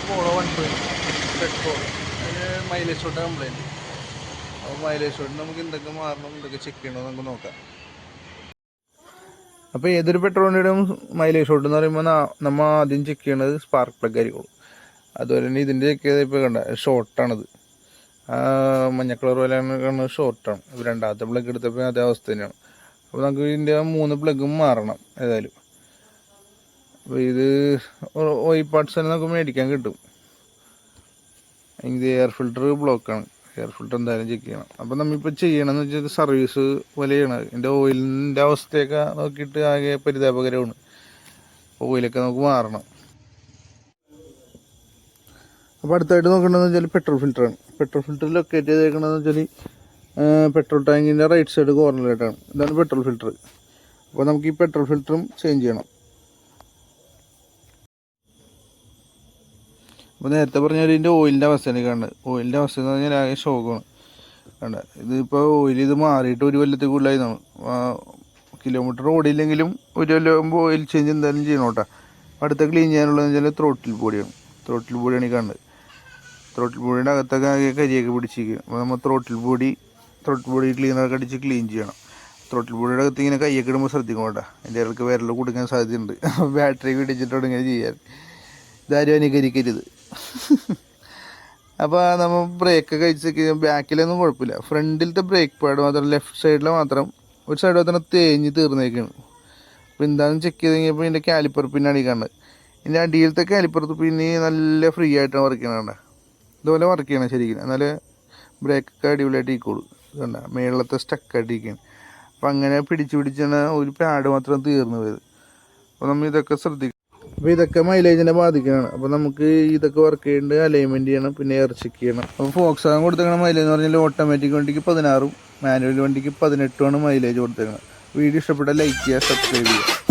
ഇപ്പോൾ അതിന് mileage short complaint അപ്പോൾ മൈലേജ് ഷോട്ടിന് നമുക്ക് എന്തൊക്കെ മാറണം എന്തൊക്കെ ചെക്ക് ചെയ്യണമെന്ന് നമുക്ക് നോക്കാം. അപ്പോൾ ഏതൊരു വണ്ടിയുടെയും മൈലേജ് ഷോട്ട് എന്ന് പറയുമ്പോൾ നമ്മൾ ആദ്യം ചെക്ക് ചെയ്യണത് സ്പാർക്ക് പ്ലഗ് ആയിരിക്കും അതുപോലെ തന്നെ ഇതിന്റെ ചെക്ക് ചെയ്ത് ഇപ്പോൾ കണ്ട ഷോർട്ടാണത് മഞ്ഞ കളർ പോലെയാണ് കാണുന്നത് ഷോർട്ടാണ് രണ്ടാമത്തെ പ്ലഗ് എടുത്തപ്പോൾ അതേ അവസ്ഥ തന്നെയാണ്. അപ്പോൾ നമുക്ക് ഇതിന്റെ മൂന്ന് പ്ലഗും മാറണം ഏതായാലും. അപ്പോൾ ഇത് ഓയിൽ പാർട്സ് തന്നെ നമുക്ക് മേടിക്കാൻ കിട്ടും. ഇത് എയർ ഫിൽറ്റർ ബ്ലോക്കാണ് എയർ ഫിൽട്ടർ എന്തായാലും ചെക്ക് ചെയ്യണം. അപ്പോൾ നമ്മളിപ്പോൾ ചെയ്യണമെന്ന് വെച്ചാൽ സർവീസ് പോലെയാണ്. എന്റെ ഓയിലിന്റെ അവസ്ഥയൊക്കെ നോക്കിയിട്ട് ആകെ പരിതാപകരമാണ്. ഓയിലൊക്കെ നമുക്ക് മാറണം. അപ്പോൾ അടുത്തായിട്ട് നോക്കേണ്ടതെന്ന് വെച്ചാൽ പെട്രോൾ ഫിൽറ്ററാണ് പെട്രോൾ ഫിൽറ്റർ ലൊക്കേറ്റ് ചെയ്തേക്കണമെന്ന് വെച്ചാൽ പെട്രോൾ ടാങ്കിന്റെ റൈറ്റ് സൈഡ് കോർണറിലായിട്ടാണ് ഇതാണ് പെട്രോൾ ഫിൽറ്റർ അപ്പോൾ നമുക്ക് ഈ പെട്രോൾ ഫിൽറ്ററും ചേഞ്ച് ചെയ്യണം. അപ്പോൾ നേരത്തെ പറഞ്ഞ പോലെ ഇതിന്റെ ഓയിലിന്റെ അവസ്ഥയാണ് കാണുന്നത് ഓയിലിന്റെ അവസ്ഥ എന്ന് പറഞ്ഞാൽ ആകെ ഷോക്കാണ് കണ്ട. ഇതിപ്പോൾ ഓയിൽ ഇത് മാറിയിട്ട് ഒരു കൊല്ലത്തിൽ കൂടുതലായി നമ്മൾ കിലോമീറ്റർ ഓടിയില്ലെങ്കിലും ഒരു കൊല്ലമാകുമ്പോൾ ഓയിൽ ചേഞ്ച് എന്തായാലും ചെയ്യണം കേട്ടോ. അടുത്ത ക്ലീൻ ചെയ്യാനുള്ളതെന്ന് വെച്ചാൽ ത്രോട്ടിൽ പൊടിയാണ്. ത്രോട്ടിൽ പൊടിയാണ് ഈ കാണുന്നത് ത്രോട്ടിൽ പൊടിയുടെ അകത്തൊക്കെ ആകെ കരിയൊക്കെ പിടിച്ചിരിക്കും. അപ്പോൾ നമ്മൾ ത്രോട്ടിൽ പൊടി ത്രോട്ടിൽ പൊടി ക്ലീനറൊക്കെ അടിച്ച് ക്ലീൻ ചെയ്യണം. ത്രോട്ടിൽ പൊടിയുടെ അകത്ത് ഇങ്ങനെ കൈയൊക്കെ ഇടുമ്പോൾ ശ്രദ്ധിക്കും കേട്ടോ. എന്റെ ഇടയ്ക്ക് വിരൽ കൊടുക്കാൻ സാധ്യതയുണ്ട്. ബാറ്ററി പിടിച്ചിട്ടുണ്ട് ഇങ്ങനെ ചെയ്യാൻ ഇതാരും അനുകരിക്കരുത്. അപ്പോൾ നമ്മൾ ബ്രേക്ക് കഴിച്ച് ബാക്കിലൊന്നും കുഴപ്പമില്ല. ഫ്രണ്ടിലത്തെ ബ്രേക്ക് പാഡ് മാത്രം ലെഫ്റ്റ് സൈഡിൽ മാത്രം ഒരു സൈഡ് മാത്രം തേഞ്ഞ് തീർന്നേക്കാണ്. അപ്പോൾ എന്താണെന്ന് ചെക്ക് ചെയ്ത് കഴിഞ്ഞപ്പോൾ ഇതിന്റെ കാലിപ്പർ പിന്നാണ് ഈ കാണുന്നത്. ഇതിന്റെ അടിയിലത്തെ കാലിപ്പർ പിന്നെ നല്ല ഫ്രീ ആയിട്ടാണ് വർക്ക് ചെയ്യണത് ഇതുപോലെ വർക്ക് ചെയ്യണം ശരിക്കും. ബ്രേക്ക് ബ്രേക്കൊക്കെ അടിപൊളിയായിട്ട് ഇരിക്കുള്ളൂ കണ്ട? മേളത്തെ സ്റ്റക്കായിട്ട് ഇരിക്കുകയാണ് അപ്പോൾ അങ്ങനെ പിടിച്ച് പിടിച്ചാണ് ഒരു പാഡ് മാത്രം തീർന്നു പോയത്. അപ്പോൾ നമ്മൾ ഇതൊക്കെ ശ്രദ്ധിക്കണം അപ്പോൾ ഇതൊക്കെ മൈലേജിനെ ബാധിക്കുകയാണ്. അപ്പോൾ നമുക്ക് ഇതൊക്കെ വർക്ക് ചെയ്യേണ്ടത് അലൈൻമെന്റ് ചെയ്യണം പിന്നെ ഇറച്ചിക്ക് ചെക്ക് ചെയ്യണം. അപ്പോൾ ഫോക്സ് ആകാൻ കൊടുത്തേക്കണ മൈലേജ് എന്ന് പറഞ്ഞാൽ ഓട്ടോമാറ്റിക് വണ്ടിക്ക് പതിനാറും മാനുവൽ വണ്ടിക്ക് പതിനെട്ടുമാണ് മൈലേജ് കൊടുത്തേക്കുന്നത് വീഡിയോ ഇഷ്ടപ്പെട്ടാൽ ലൈക്ക് ചെയ്യുക സബ്സ്ക്രൈബ് ചെയ്യുക.